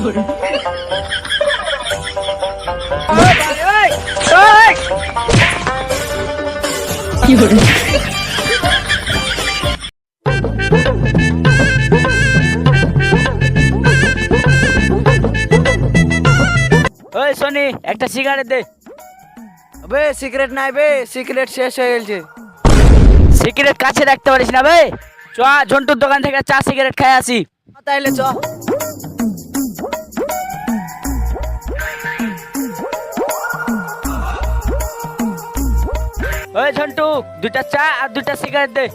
ওই সনি একটা সিগারেট দে। বে সিগারেট নাই বে সিগারেট শেষ হয়ে গেছে। সিগারেট কাছে রাখতে পারিস না বে। চ ঝন্টুর দোকান থেকে চা সিগারেট খাই আসি। তাইলে চ। দুটা চা আর দুটা সিগারেট দে।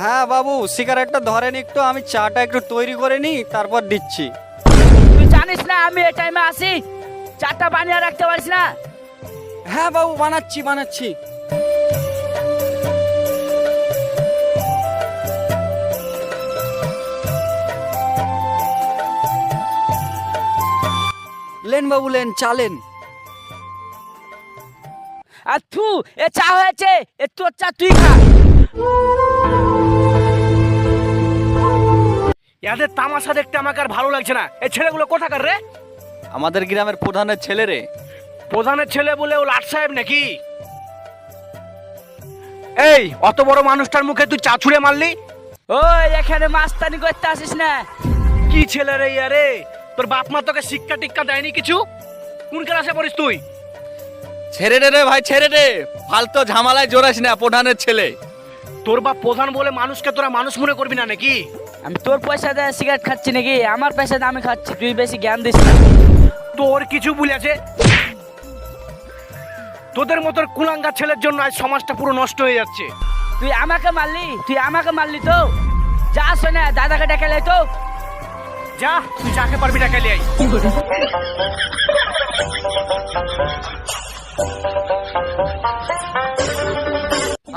হ্যাঁ বাবু সিগারেটটা ধরেন একটু আমি চাটা একটু তৈরি করে নিই তারপর দিচ্ছি। তুই জানিস না আমি এই টাইমে আসি চাটা বানিয়ে রাখতে পারিস না। হ্যাঁ বাবু বানাচ্ছি বানাচ্ছি। লেন বাবু লেন চালেন আর তু এ চা হয়েছে এ তোর চা তুই খা। এদের তামাশা দেখতে আমাকে আর ভালো লাগছে না। এই ছেলেগুলো কোথাকার রে? আমাদের গ্রামের প্রধানের ছেলে রে। প্রধানের ছেলে বলে ও লাট সাহেব নাকি? এই অত বড় মানুষটার মুখে তুই চা ছুঁড়ে মারলি? ওই এখানে মাস্তানি করতে আসিস না। কি ছেলে রে ইয়ারে? তোর বাপ মা তোকে শিক্ষা টিক্ষা দেয়নি কিছু? কোন ক্লাসে পড়িস তুই? ছেড়ে দে রে ভাই ছেড়ে দে। ফালতু ঝামেলায় জোরাস না প্রধানের ছেলে। তোর বাপ প্রধান বলে মানুষকে তোরা মানুষ মনে করবি না নাকি? আমি তোর পয়সা দিয়ে সিগারেট খাচ্ছি নাকি? আমার পয়সা দিয়ে আমি খাচ্ছি তুই বেশি জ্ঞান দিস না। তোর কিছু ভুল আছে। তোদের মতন কুলাঙ্গা ছেলের জন্য আজ সমাজটা পুরো নষ্ট হয়ে যাচ্ছে। তুই আমাকে মারলি? তুই আমাকে মারলি তো? যা শোনে দাদাকে ডেকে লাই তো। যা তুই যাকে পারবি টাকা লিয়ে আই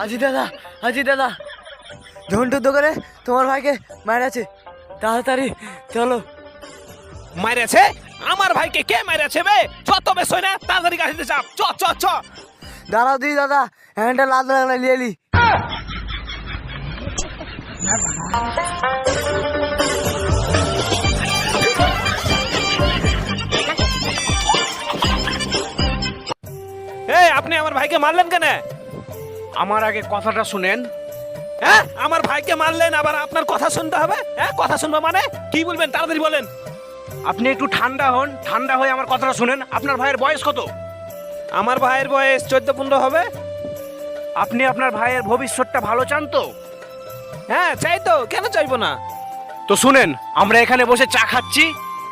আজি দাদা আজি দাদা। ঝন্টুর দোকানে তোমার ভাইকে মারাছে। তাড়াতাড়ি চলো। মাইরেছে আমার ভাইকে কে মাইরেছে বে? যত বেশ হয় না তাড়াতাড়ি গাড়িতে চাপ। চ চ চ। দাঁড়াও দিদি দাদা হ্যান্ডেল লাদ লাগলা লিয়ে এলি আপনি আমার ভাইকে মারলেন কেন? আমার আগে কথাটা শুনেন। হ্যাঁ? আমার ভাইকে মারলেন আবার আপনার কথা শুনতে হবে? হ্যাঁ কথা শুনব মানে? কি বলবেন? তাড়াতাড়ি বলেন। আপনি একটু ঠান্ডা হন ঠান্ডা হয়ে আমার কথাটা শুনেন। আপনার ভাইয়ের বয়স কত? আমার ভাইয়ের বয়স চোদ্দ পনেরো হবে। আপনি আপনার ভাইয়ের ভবিষ্যৎটা ভালো চান তো? হ্যাঁ চাই তো কেন চাইব না? তো শুনেন আমরা এখানে বসে চা খাচ্ছি।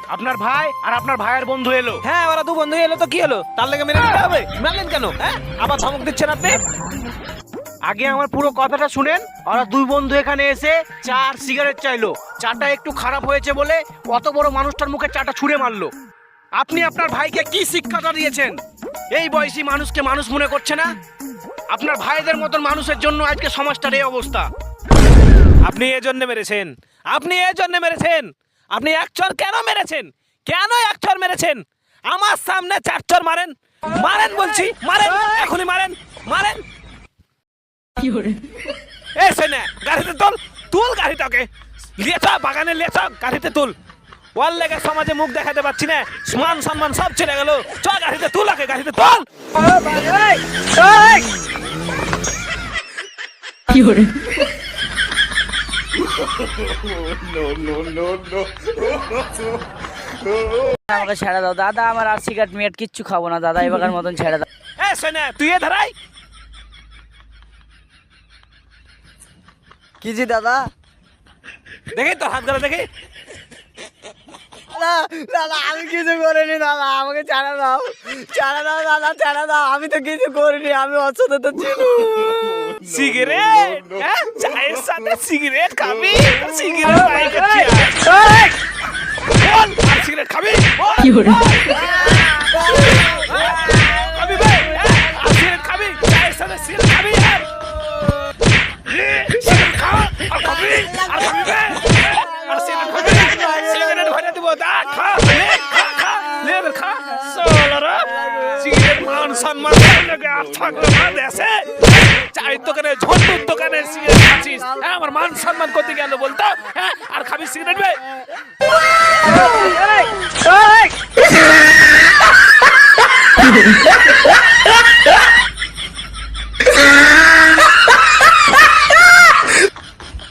আপনার ভাই আর আপনার ভাইয়ের বন্ধু এলো। হ্যাঁ ওরা দু বন্ধু এলো তো কি হলো? তার লেগে মেরে দিতে হবে? মারলেন কেন? হ্যাঁ? আবার ধমক দিচ্ছেন আপনি? আগে আমার পুরো কথাটা শুনেন ওরা দুই বন্ধু এখানে এসে চা আর সিগারেট চাইলো। চাটা একটু খারাপ হয়েছে বলে অত বড় মানুষটার মুখে চাটা ছুঁড়ে মারলো। আপনি আপনার ভাইকে কি শিক্ষাটা দিয়েছেন? এই বয়সী মানুষকে মানুষ মনে করছে না? আপনার ভাইদের মতন মানুষের জন্য আজকে সমাজটার এই অবস্থা। আপনি এ জন্য মেরেছেন। আপনি এ জন্য মেরেছেন। আপনি এক চর কেন মেরেছেন? কেন এক চর মেরেছেন? আমার সামনে চার চর মারেন। মারেন বলছি মারেন এখনই মারেন মারেন। এ সেনে গাড়িতে তুল তুল গাড়িটাকে। বাগানে গাড়িতে তুল। ওয়াল লেগে সমাজে মুখ দেখাতে পাচ্ছি না। মান সম্মান সব ছেড়ে গেল। চ গাড়িতে তুল আগে গাড়িতে তুল। আমাকে ছেড়ে দাও। দাদা আমার আর সিগারেট মিয়াট কিচ্ছু খাব না। দাদা এবার মতন ছেড়ে দাও। তুই ধরাই। কি জি দাদা? দেখি তোর হাত ধরে দেখি। দাদা দাদা আমি কিছু করিনি দাদা আমাকে ছাড়া দাও। ছাড়া দাও দাদা ছাড়া দাও। আমি তো কিছু করিনি আমি অসুস্থ ছিল সিগারেট হ্যাঁ? চায়ের সাথে সিগারেট খাবি সিগারেট সিগারেট। খাবি আর থাকল না চায়ের দোকানে, ঝন্টুর দোকানে হ্যাঁ, আমার মান সম্মান করতে গেল বলতো হ্যাঁ আর খাবি সিগারেট বে।